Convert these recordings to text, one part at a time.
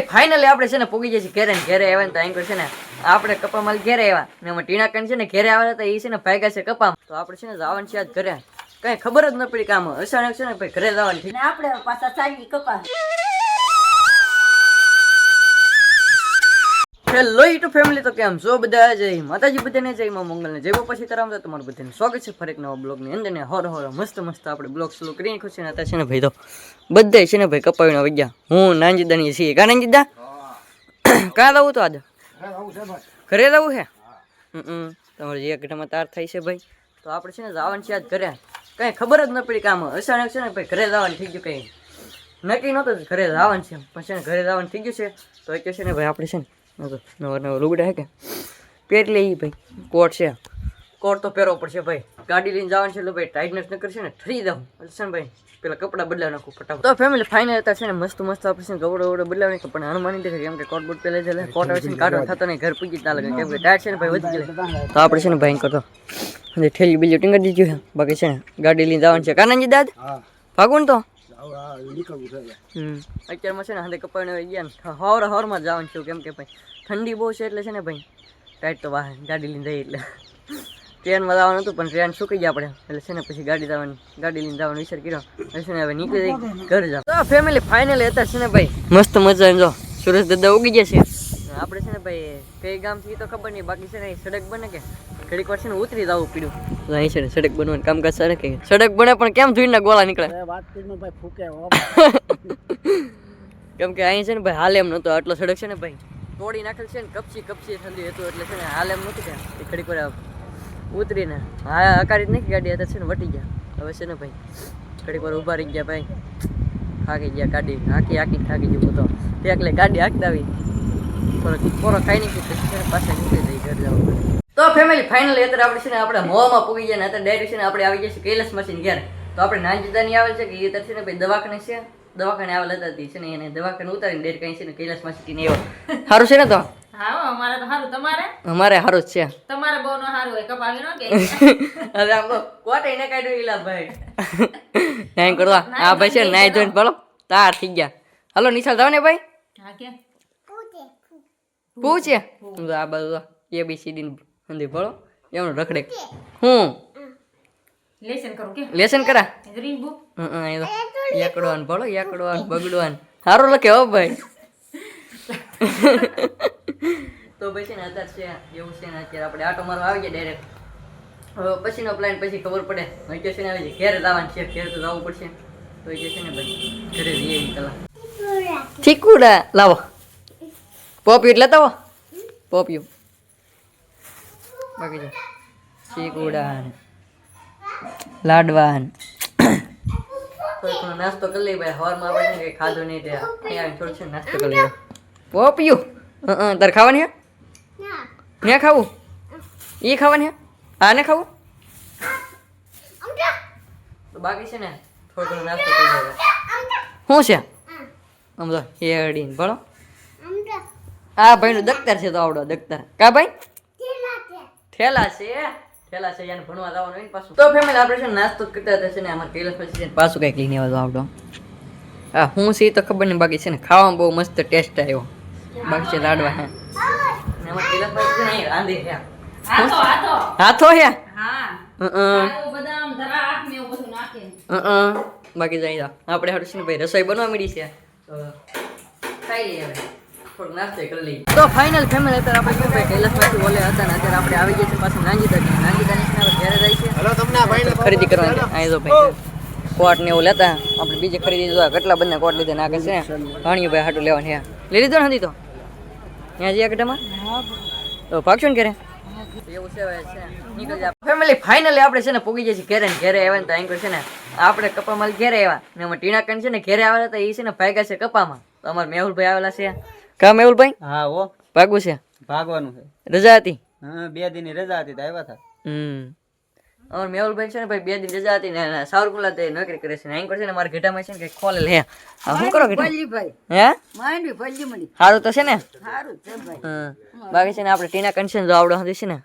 Family finally આપણે છે ને પૂગી જઈએ છીએ ઘેરે ને ઘેરે આવ્યા ને તો એન્કર છે ને આપણે કપા માલ ઘેરે આવ્યા. ને એમાં ટીણા કન છે ને ઘેરે આવ્યા હતા એ છે ને ભાગ્યા છે કપા તો આપણે છે ને જવાનું છે આજ ઘરે. કઈ ખબર જ ન પડી કામ અચાનક છે ને ભાઈ ઘરે જવાનું છે. આપણે પાછા ચાલી કપા. હેલો યુટ્યુબ ફેમિલી તો કેમ છો બધા? જય માતાજી બધાને જય માં મંગલ ને જય પછી તરામ તો તમારું બધાને સ્વાગત છે ફરી એક નવા બ્લોગની અંદર ને હોર હોર મસ્ત મસ્ત આપણે બ્લોગ સ્લો કરીને ખુશી ને અત્યારે છે ને ભાઈ તો બધા છે ને ભાઈ કપાવીને આવી ગયા. હું નાનજીદાની છીએ. કા નાનજીદા? કાં લાવું તો આજે? ઘરે લાવું છે હમ તમારે જે ઘટામાં તાર થાય છે ભાઈ તો આપણે છે ને જવાનું છે આજ ઘરે. કઈ ખબર જ ન પડી કામ અચાનક છે ને ભાઈ ઘરે જવાનું થઈ ગયું કઈ. નક્કી નહોતું ઘરે જવાનું છે પણ છે ને ઘરે જવાનું થઈ ગયું છે. તો એ કહે છે ને ભાઈ આપણે છે ને નવા નવા લુગડા હે કે? પહેરી લઈ ભાઈ. કોટ છે કોટ તો પહેરવો પડશે ભાઈ. ગાડી લઈને જવાનું છે એટલે ભાઈ ટાઈટનેસ ન કરશે ને ઠરી દઉં એટલે છે ને ભાઈ પેલા કપડાં બદલાવી નાખું ફટાફટ. તો ફેમિલી ફાઇનલ હતા છે ને મસ્ત મસ્ત આપણે છે ગવડો કપડો વપડો બદલાવી નાખ્યું. પણ હનુમાની દેખાય કેમ કે કોટ બોટ પહેલે છે કોટ આવે છે કાઢો થતો નહીં ઘર પૂજી ના લાગે. કેમ કે ટાયર છે ને ભાઈ વધી ગયેલા. તો આપણે છે ને ભાઈ કરતો. અને ઠેલી બીજું ટીંગર દીધું છે. બાકી છે ને ગાડી લઈને જવાનું છે. કાનાજી દાદ? ભાગવું ને તો? અત્યારમાં છે ને હાથે કપાઈને વહી ગયા ને. હોર હોરમાં જ જવાનું છું કેમ કે ભાઈ ઠંડી બહુ છે એટલે છે ને ભાઈ ટાઈટ તો વાહન ગાડી લઈને જઈએ એટલે. ટ્રેનમાં જવાનું હતું પણ ટ્રેન સુકી ગયા આપણે. એટલે છે ને પછી ગાડી જવાની ગાડી લઈને જવાનો વિચાર કર્યો. એટલે છે ને હવે નીકળી જઈ ઘર જાવ તો ફેમિલી ફાઇનલી હતા છે ને ભાઈ મસ્ત મજા જો સુરેશ દાદા ઉગી ગયા છે આપણે છે ને ભાઈ કઈ ગામથી તો ખબર નહીં બાકી છે ને સડક બને કે? ઘડીક વાર છે ને ઉતરી જવું પીડ્યું. તો અહીં છે ને સડક બનવાનું કામકાજ સડક કે સડક બને પણ કેમ ધોઈને ગોળા નીકળે? ભાઈ ફૂકે કેમ કે અહીં છે ને ભાઈ હાલ એમ નહોતો આટલો સડક છે ને ભાઈ. તોડી નાખેલ છે ને કપચી કપચી ઠંડી હતું એટલે છે ને હાલ એમ નતું કે ઘડીક વાર ઉતરીને. હા અકારી જ નહીં ગાડી હતા છે ને વટી ગયા. હવે છે ને ભાઈ ઘડીક વાર ઊભા રહી ગયા ભાઈ. થાકી ગયા ગાડી હાકી હાકી થાકી ગયું બધો. તે એટલે ગાડી હાકતા આવી. થોડોક પોરો ખાઈ નહીં પછી પાછા નીકળી જઈ ઘર જવા તો ફેમિલી ફાઇનલી અત્યારે આપણે છે ને આપણે મોવામાં પૂગી ગયા ને અત્યારે ડાયરેક્ટ છે ને આપણે આવી છે કૈલાસ મશીન ઘેર. તો આપણે નાનજીદાની આવેલ છે કે એ અત્યારે છે ને ભાઈ દવાખાને છે. દવાખાને આવેલ હતા તે છે ને એને દવાખાને ઉતારીને ડેર કઈ છે ને કૈલાસ મશીન એવો સારું છે ને તો? અમારે સારું તમારે? અમારે સારું જ છે. તમારે બહુ સારું હોય. કપાવી નો કે? અરે આમ કોટ એને કાઢ્યું ઈલા ભાઈ. નાઈ કરવા. આ ભાઈ છે ને નાઈ ભલો તાર થઈ ગયા. હલો નિશાલ જાવ ને ભાઈ? હા કે પૂછે આ એ બી સી ડી બોલો એમનો રખડે. હું? લેસન કરું કે? લેસન કરા? રીન બુક એકડવાન બોલો એકડવાન બગડવાન. સારું લખે હો ભાઈ. તો ભાઈ છે ને અત્યારે છે એવું છે ને અત્યારે આપણે આટો મારવા આવી ગયા ડાયરેક્ટ હવે પછીનો પ્લાન પછી ખબર પડે. વેકેશન આવે છે ઘેર લાવવાનું છે ઘેર તો જવું પડશે. તો એ છે ને ભાઈ ઘરે જઈએ કલા ઠીકુડા લાવો. પોપ્યુ લેતા આવો પોપિયું. બાકી જો. ચીકુડા ને લાડવા ને નાસ્તો કરી લે ભાઈ હવારમાં આપણે કંઈ ખાધું નહીં તે. અહીંયા થોડું છે નાસ્તો કરી લઈએ પોપિયું. હં હં તારે ખાવાની હે? ને. ખાવું? એ ખાવાની હે? આ ને ખાવું તો બાકી છે ને થોડો ઘણો નાસ્તો કરી લઈએ શું છે? આમ તો હેડીને ભણો આ ભાઈનું દખ્તર છે તો આવડો દખ્તર કા ભાઈ? ઠેલા છે ઠેલા છે યાને ભણવા જવાનું હોય ને પાછું. તો ફેમિલી આપણે છે નાસ્તો કરતા હતા છે ને અમારે કૈલાસ પછી છે પાછું કંઈક લઈને આવતો આવડો. હા હું છે તો ખબર નહીં બાકી છે ને ખાવામાં બહુ મસ્ત ટેસ્ટ આવ્યો. બાકી છે લાડવા હે. ને અમારે પછી છે ને અહીં રાંધી છે હાથો હે? બાકી જાય આપણે હારું છે ને ભાઈ રસોઈ બનવા મળી છે. તો ખાઈ લઈએ તો ફાઇનલ ફેમિલી અત્યારે આપણે શું ભાઈ કૈલાસમાંથી ઓલે હતા ને અત્યારે આપણે આવી ગયા છે પાછું નાંજીદાની નાંજીદાની છે ને હવે ઘરે જાય છે? હલો તમને આ ખરીદી કરવાની અહીં તો ભાઈ કોટ ને એવું લેતા. આપણે બીજે ખરીદી જોવા કેટલા બંને કોટ લીધે નાખે છે. ઘણી ભાઈ હાટું લેવાની છે. લઈ લીધો નથી તો? ત્યાં જઈએ કટામાં? તો ભાગશો ને ઘરે? જા. ફેમિલી ફાઇનલી આપણે છે ને પૂગી જઈએ ઘરે ઘરે આવ્યા ને તો અહીં છે ને આપણે કપામાં ઘેરે આવ્યા. ને એમાં ટીણા કન છે ને ઘરે આવેલા હતા એ છે ને ભાગ્યા છે કપામાં. તો અમારા મેહુલભાઈ આવેલા છે. કા મેહુલભાઈ હા ઓ ભાગવું છે? ભાગવાનું છે. રજા હતી? હા બે દિનની રજા હતી તો આવ્યા હતા. હમ. અમાર મેહુલભાઈ છે ને ભાઈ બે દિન રજા હતી ને સાવરકુલા તે નોકરી કરે છે ને અહીં છે ને મારા ઘેટામાં છે ને કંઈક ખોલે લે. હા શું કરો ઘેટા? ભાઈ હે? માંડવી ભજી મની સારું તો છે ને? સારું છે ભાઈ. હા બાકી છે ને આપણે ટીના કન્શન જો આવડો હતી છે ને?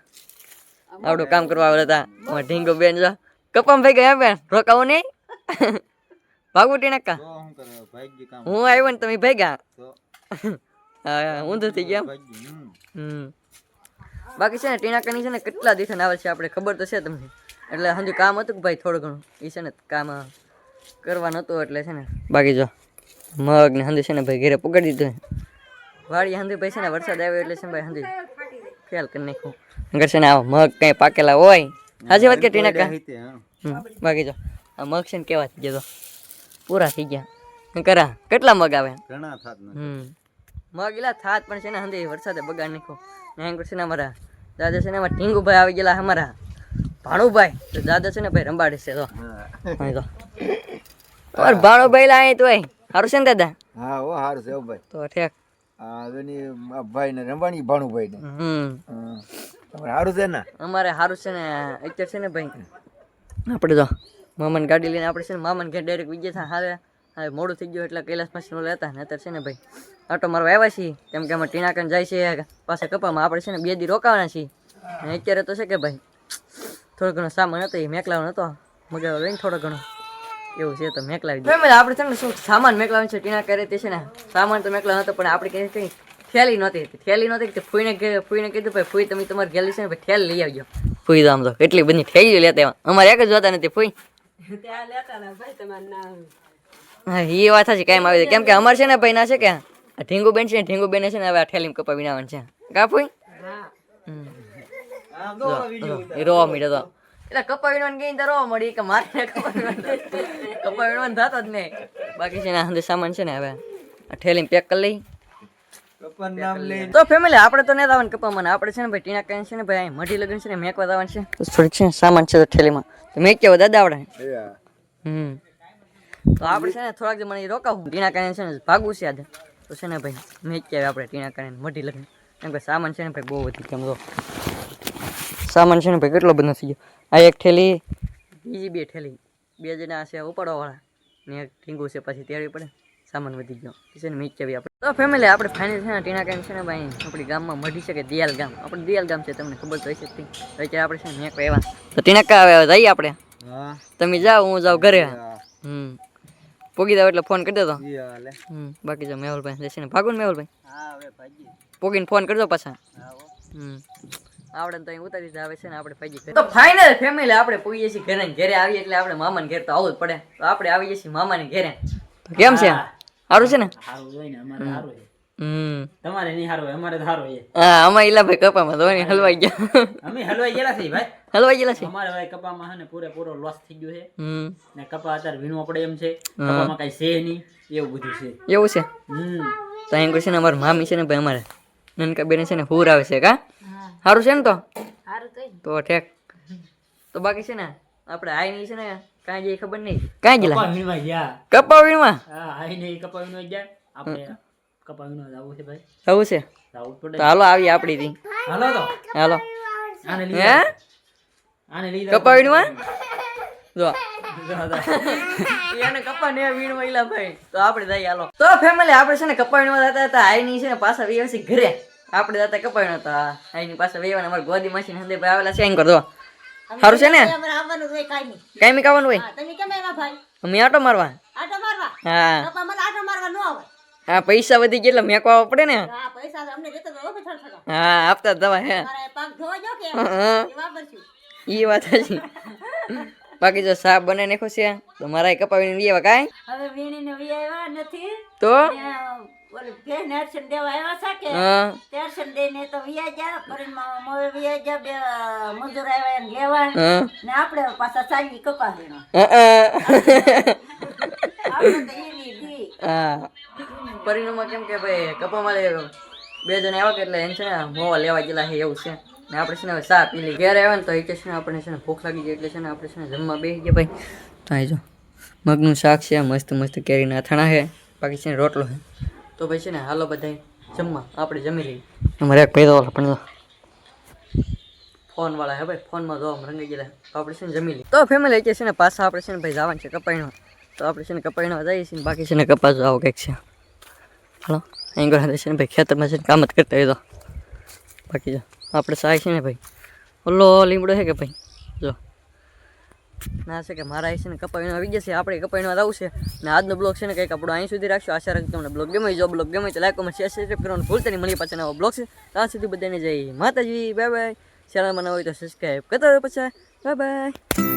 આવડો કામ કરવા આવેલા હતા. અમારા ઢીંગો બેન જો. કપમ ભાઈ ગયા બેન? રોકાવું નહીં? ભાગવું ટીના કા? તો શું કરે ભાગ્ય કામ. હું આવ્યો ને તમે ભાગ્યા ઊંધું થઈ ગયા હમ. બાકી છે ને ટીનાકાની છે ને કેટલા દિવસે આવે છે આપણે ખબર તો છે તમને. એટલે હજુ કામ હતું કે ભાઈ થોડું ઘણું? એ છે ને કામ કરવાનું હતું એટલે છે ને. બાકી જો મગ ને હંધી છે ને ભાઈ ઘરે પકડી દીધું વાડી હંધી ભાઈ છે ને વરસાદ આવ્યો એટલે છે ભાઈ હંધી ફેલ કરી નાખ્યું. નગર છે ને આ મગ કઈ પાકેલા હોય. હાજી વાત કે હમ, બાકી જો આ મગ છે ને કેવા થઈ ગયા તો? પૂરા થઈ ગયા. કરા કેટલા મગ આવે? ઘણા થાત હમ. મગ એલા થાત પણ છે ને હંદે વરસાદે બગાડ નાખ્યો? ને છે ને અમારા દાદા છે ને અમારા ટીંગુભાઈ આવી ગયેલા અમારા. ભાણુભાઈ. તો દાદા છે ને ભાઈ રંબાડે છે તો અહીં તો લા અહીં તો સારું છે ને દાદા? હા ઓ સારું છે ભાઈ. તો ઠેક. આ ભાઈ ને રંબાણી ભાણુભાઈ ને હમ. તમારે હારું છે ને? અમારે સારું છે ને અત્યારે છે ને ભાઈ આપણે તો મામાની ગાડી લઈને આપણે છે ને મામાને ઘેર ડાયરેક્ટ વિજય થાય હારે હવે મોડું થઈ ગયું એટલે કૈલાસ પાસે લેતા ને અત્યારે છે ને ભાઈ. આટો મારો આવ્યા છીએ કેમ કે અમે ટીનાકન જાય છે પાસે કપામાં આપણે છે ને બે દી રોકાવાના છીએ. અને અત્યારે તો છે કે ભાઈ થોડો ઘણો સામાન હતો એ મેકલાવાનો હતો. મગાવ લઈને થોડો ઘણો. એવું છે તો મેકલાવી દીધું આપણે છે ને શું સામાન મેકલાવાનું છે? ટીણા કરે તે છે ને. સામાન તો મેકલા નતો પણ આપણે કંઈ કંઈ થેલી નહોતી થેલી નહોતી કે ફૂઈને ફૂઈને કીધું ભાઈ ફૂઈ તમે તમારી ગેલી છે ને ભાઈ થેલી લઈ આવજો. ફૂઈ તો આમ તો એટલી બધી થેલી લેતા એમાં અમારે એક જ જોતા નથી ફૂઈ. હા એ વાત છે કાંઈ આવી કેમ કે અમારે છે ને ભાઈ ના છે કે આ ઢીંગુબેન છે ને ઢીંગુબેન છે ને હવે આ થેલીમાં કપા વિનાવાનું છે. કાપુઈ રોવા મીડો તો. એટલે કપા વિનવાન ગઈ તો રોવા મળી કે મારે કપા વિનવાન થતો જ નહીં. બાકી છે ને આ સામાન છે ને હવે આ થેલીમાં પેક કરી લઈ. તો ફેમિલી આપણે તો નહીં આવવાનું કપામાં આપણે છે ને ભાઈ ટીના કાંઈ છે ને ભાઈ મઢી લગન છે ને મેકવા આવવાનું છે. થોડીક છે સામાન છે તો થેલીમાં તો મેં કેવો દાદા આવડે. હમ. તો આપણે છે ને થોડાક જે મને રોકાવું. ટીણા કાંઈ છે ને ભાગવું છે આજે તો છે ને ભાઈ મેં કહેવાય આપણે ટીણા કાંઈ મઢી લગ્ન કેમ કે સામાન છે ને ભાઈ બહુ વધી કેમ તો સામાન છે ને ભાઈ કેટલો બધો થઈ ગયો. આ એક ઠેલી બીજી બે ઠેલી બે જણા છે ઉપાડવાવાળા. ને એક ટીંગું છે પછી તેડવી પડે. સામાન વધી ગયો. છે ને મીચ કેવી આપણે. તો ફેમિલી આપણે ફાઇનલ છે ને ટીણા કાંઈ છે ને ભાઈ આપણી ગામમાં મઢી છે કે દિયાલ ગામ? આપણે દિયાલ ગામ છે તમને ખબર તો હશે જ અત્યારે આપણે છે ને મેં એવા. તો ટીના કા આવે જઈએ આપણે. તમે જાઓ હું જાઉં ઘરે. હમ. પોગી જાવ એટલે ફોન કરી દેતો. હમ બાકી જો મેહુલભાઈ જશે ને. ભાગો ને મેહુલભાઈ. પોગીને ફોન કરજો પાછા. હમ. આપણે તો અહીં ઉતારી આવે છે ને આપણે ભાજી તો ફાઇનલ ફેમિલી આપણે પૂગીએ છીએ ઘરે ઘરે આવીએ એટલે આપણે મામાને ઘેર તો આવવું જ પડે. તો આપણે આવીએ છીએ મામાને ઘેરે. કેમ છે? સારું છે ને? સારું અમારે તમારે નહીં સારું અમારે સારું હા અમારે ઈલાભાઈ કપામાં ધોની હલવાઈ ગયા. અમે હલવાઈ ગયેલા છીએ ભાઈ. હલવાઈ ગયેલા છે અમારે ભાઈ કપામાં છે ને પૂરેપૂરો લોસ થઈ ગયો છે. હમ. ને કપા અત્યારે વીણવો પડે એમ છે. કપામાં કઈ છે નહીં એવું બધું છે. એવું છે? હમ. તો અહીં છે ને અમારા મામી છે ને ભાઈ અમારે નનકા બેન છે ને હુર આવે છે કા? સારું છે ને તો? તો ઠેક. તો બાકી છે ને આપણે આઈની છે ને કાંઈ જઈ ખબર નહીં. કાંઈ કપા ગયેલા વીણવા ગયા. કપા વીણમાં હા આઈ નહીં કપા વીણવા ગયા. આપણે કપા વીણવા જવું છે ભાઈ. આવું છે? જવું પડે. હાલો આવી આપણી થી હાલો તો. હાલો. હે. આને લઈ જાઓ. કપા વીણમાં જો. એને કપા ને વીણવા ઈલા ભાઈ. તો આપણે હાલો. તો ફેમિલી આપણે છે ને કપા જતા હતા. આઈની છે ને પાછા વ્યવસ્થિત ઘરે. આપણે જતા કપા વીણવા હતા. આઈની પાસે વેવાના અમારા ગોદી માસી હંદે ભાઈ આવેલા છે. એમ કરજો. સારું છે ને? કાંઈ કાવાનું હોય? તમે કેમ આવ્યા ભાઈ? અમે આટો મારવા. આટો મારવા? હા. કપા મને આટો મારવા ન આવે. હા પૈસા વધી ગયા એટલે મેકવા પડે ને. હા પૈસા અમને દેતો તો ઓછો થોડો થોડો હા આપતા દવા હે. મારે પગ ધોવા જો કે? હા એ વાત છે બાકી જો સાપ બને નાખો છે તો મારા કપાવીને લઈ આવ્યા કાંઈ? હવે વીણીને વિયાવ્યા નથી. તો? આવ્યા આવ્યા કપા પરિણામમાં કેમ કે ભાઈ કપામાં માં બે જણા આવ્યા કે એટલે એમ છે ને મોવા લેવા ગયેલા છે એવું છે. ને આપણે છે ને હવે ચા પી લઈ ઘેર આવ્યા ને તો એ છે ને આપણે છે ને ભૂખ લાગી ગઈ એટલે છે ને આપણે છે ને જમવા બેસી ગયા ભાઈ તો અહીં જો મગનું શાક છે મસ્ત મસ્ત કેરીના અથાણા છે બાકી છે ને રોટલો છે તો ભાઈ છે ને હાલો બધા જમવા આપણે જમી લઈએ અમારે ભાઈ તો પણ ફોન વાળા હે ભાઈ ફોનમાં જોવા રંગાઈ ગયેલા તો આપણે છે ને જમી લઈએ તો ફેમિલી કે છે ને પાછા આપણે છે ને ભાઈ જવાનું છે કપાઈનો તો આપણે છે ને કપાઈનો જઈએ છીએ ને બાકી છે ને કપાસ આવો કંઈક છે હાલો અહીં ગણા છે ને ભાઈ ખેતરમાં છે ને કામ જ કરતા હોય તો બાકી જો આપણે સાય છે ને ભાઈ? ઓલો લીમડો છે કે ભાઈ? જો. ના છે કે મારા છે ને કપાઈ આવી છે. આપણે કપાવીનો આવું આવશે ને આજનો બ્લોગ છે ને કંઈક આપણો અહીં સુધી રાખશું. આશા રાખી તમને બ્લોગ ગમે જો બ્લોગ ગમે લાઈક, કોમેન્ટ, શેર સબસ્ક્રાઈબ કરવાનું ભૂલતા નહીં. મળી પાછા નવો બ્લોગ છે. ત્યાં સુધી બધાને જય માતાજી. Bye bye. ચેનલ બનાવી તો સબસ્ક્રાઈબ કરતા પછી. Bye bye.